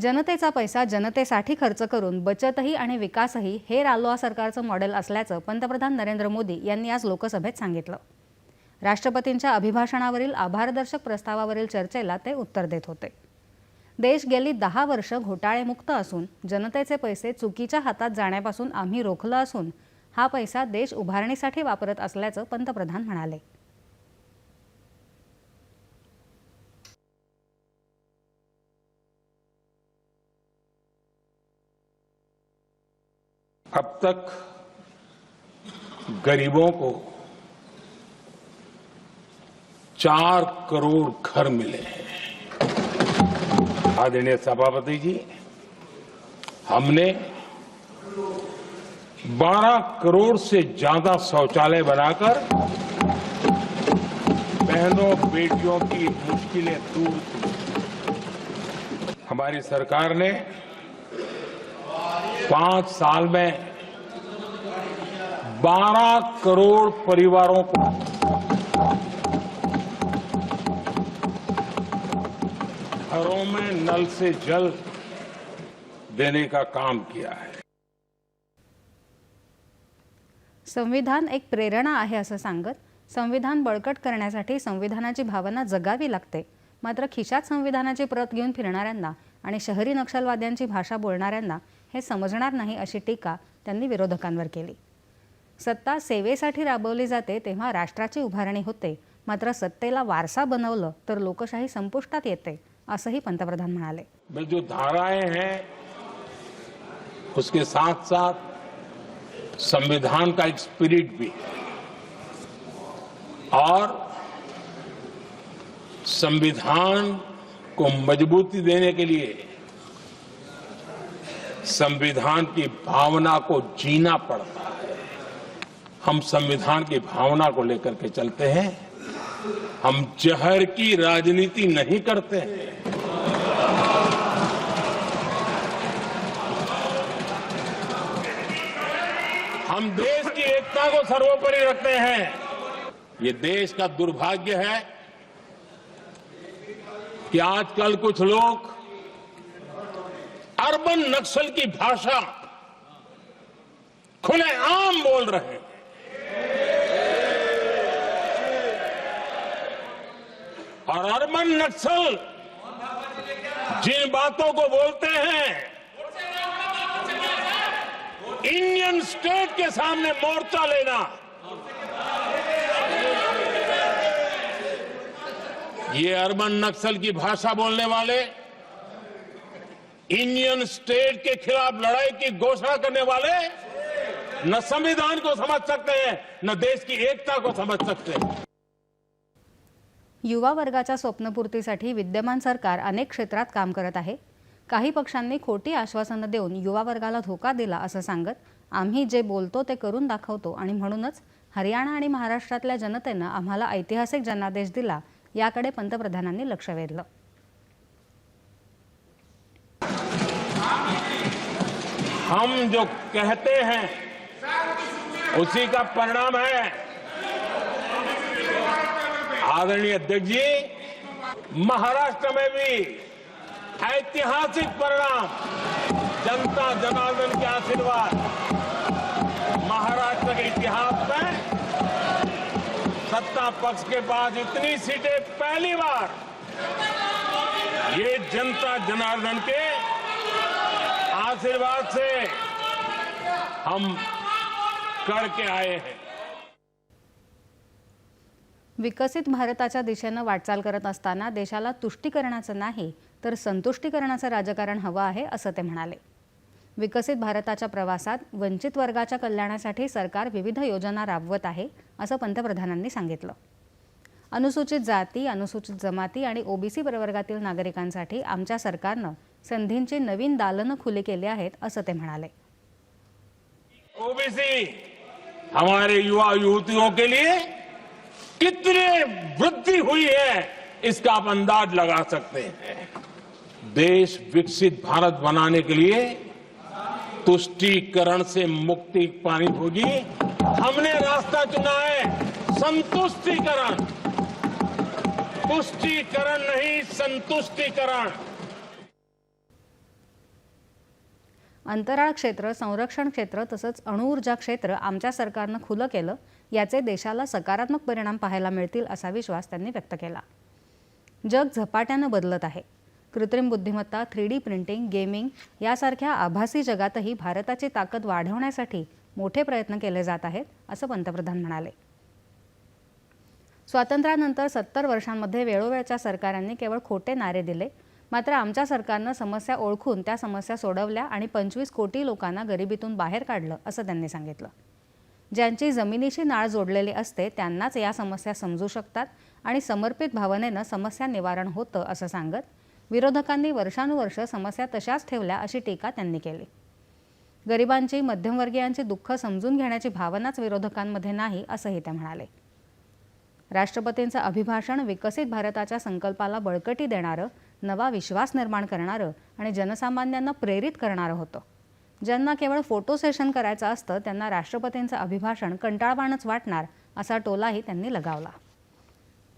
जनतेचा पैसा जनतेसाठी खर्च करून बचतही आणि विकासही हे रालोआ सरकारचं मॉडेल असल्याचं पंतप्रधान नरेंद्र मोदी यांनी आज लोकसभेत सांगितलं. राष्ट्रपतींच्या अभिभाषणावरील आभारदर्शक प्रस्तावावरील चर्चेला ते उत्तर देत होते. देश गेली दहा वर्ष घोटाळेमुक्त असून जनतेचे पैसे चुकीच्या हातात जाण्यापासून आम्ही रोखलं असून हा पैसा देश उभारणीसाठी वापरत असल्याचं पंतप्रधान म्हणाले. अब तक गरीबों को चार करोड़ घर मिले हैं। आदरणीय सभापति जी, हमने 12 करोड़ से ज़्यादा शौचालय बनाकर बहनों, बेटियों की मुश्किलें दूर की। हमारी सरकार ने पांच साल में 12 करोड़ परिवारों को घरों में नल से जल देने का काम किया है। संविधान एक प्रेरणा आहे असं सांगत संविधान बळकट करण्यासाठी संविधानाची भावना जगावी लागते. मात्र खिशात संविधानाची प्रत घेऊन फिरणाऱ्यांना आणि शहरी नक्षलवाद्यांची भाषा बोलणाऱ्यांना हे समजणार नाही अशी टीका त्यांनी विरोधकांवर केली. सत्ता सेवेसाठी राबवली जाते तेव्हा राष्ट्राची उभारणी होते मात्र सत्तेला वारसा बनवलं तर लोकशाही संपुष्टात येते असंही पंतप्रधान म्हणाले. जो धाराएं हैं उसके साथ साथ संविधान का एक स्पिरिट भी और संविधान को मजबूती देने के लिए संविधान की भावना को जीना पड़ता है। हम संविधान की भावना को लेकर के चलते हैं। हम जहर की राजनीति नहीं करते हैं। हम देश की एकता को सर्वोपरि रखते हैं। ये देश का दुर्भाग्य है कि आजकल कुछ लोग अर्बन नक्सल की भाषा खुलेआम बोल रहे हैं। और अर्बन नक्सल जिन बातों को बोलते हैं, इंडियन स्टेट के सामने मोर्चा लेना। ये अर्बन नक्सल की भाषा बोलने वाले इंडियन स्टेट के खिलाफ लड़ाई की घोषणा करने वाले न संविधान को समझ सकते हैं न देश की एकता को समझ सकते हैं। युवा वर्गाच्या स्वप्नपूर्तीसाठी विद्यमान सरकार अनेक क्षेत्रात काम करत आहे. काही पक्षांनी खोटी आश्वासनं देऊन युवा वर्गाला धोका दिला असं सांगत आम्ही जे बोलतो ते करून दाखवतो आणि म्हणूनच हरियाणा आणि महाराष्ट्रातल्या जनतेनं आम्हाला ऐतिहासिक जनादेश दिला याकडे पंतप्रधानांनी लक्ष वेधलं. हम जो कहते हैं, उसी का परिणाम है। आदरणीय अध्यक्ष जी, महाराष्ट्र में भी ऐतिहासिक परिणाम, जनता जनार्दन के आशीर्वाद, महाराष्ट्र के इतिहास में, सत्ता पक्ष के पास इतनी सीटें पहली बार, ये जनता जनार्दन के आशीर्वाद से हम करके आए हैं। विकसित भारताच्या दिशेनं वाटचाल करत असताना देशाला तुष्टीकरणाचं नाही तर संतुष्टीकरणाचं राजकारण हवं आहे असं ते म्हणाले. विकसित भारताच्या प्रवासात वंचित वर्गाच्या कल्याणासाठी सरकार विविध योजना राबवत आहे असं पंतप्रधानांनी सांगितलं. अनुसूचित जाती अनुसूचित जमाती आणि ओबीसी प्रवर्गातील नागरिकांसाठी आमच्या सरकारनं संधींची नवीन दालनं खुली केली आहेत असं ते म्हणाले. ओबीसी हमारे युवा युवतियों के लिए कितने वृद्धि हुई है इसका आप अंदाज लगा सकते हैं। देश विकसित भारत बनाने के लिए तुष्टीकरण से मुक्ति पानी होगी। हमने रास्ता चुना है संतुष्टीकरण। तुष्टीकरण नहीं संतुष्टीकरण। अंतराळ क्षेत्र संरक्षण क्षेत्र तसंच अणुऊर्जा क्षेत्र आमच्या सरकारनं खुलं केलं याचे देशाला सकारात्मक परिणाम पाहायला मिळतील असा विश्वास त्यांनी व्यक्त केला. जग झपाट्यानं बदलत आहे. कृत्रिम बुद्धिमत्ता थ्री डी प्रिंटिंग गेमिंग यासारख्या आभासी जगातही भारताची ताकद वाढवण्यासाठी मोठे प्रयत्न केले जात आहेत असं पंतप्रधान म्हणाले. स्वातंत्र्यानंतर सत्तर वर्षांमध्ये वेळोवेळच्या सरकारांनी केवळ खोटे नारे दिले मात्र आमच्या सरकारनं समस्या ओळखून त्या समस्या सोडवल्या आणि पंचवीस कोटी लोकांना गरिबीतून बाहेर काढलं असं त्यांनी सांगितलं. ज्यांची जमिनीशी नाळ जोडलेली असते त्यांनाच या समस्या समजू शकतात आणि समर्पित भावनेनं समस्या निवारण होतं असं सांगत विरोधकांनी वर्षानुवर्ष समस्या तशाच ठेवल्या अशी टीका त्यांनी केली. गरिबांची मध्यमवर्गीयांची दुःख समजून घेण्याची भावनाच विरोधकांमध्ये नाही असंही ते म्हणाले. राष्ट्रपतींचं अभिभाषण विकसित भारताच्या संकल्पाला बळकटी देणारं नवा विश्वास निर्माण करणारं आणि जनसामान्यांना प्रेरित करणारं होतं. ज्यांना केवळ फोटो सेशन करायचं असतं त्यांना राष्ट्रपतींचं अभिभाषण कंटाळवाणच वाटणार असा टोलाही त्यांनी लगावला.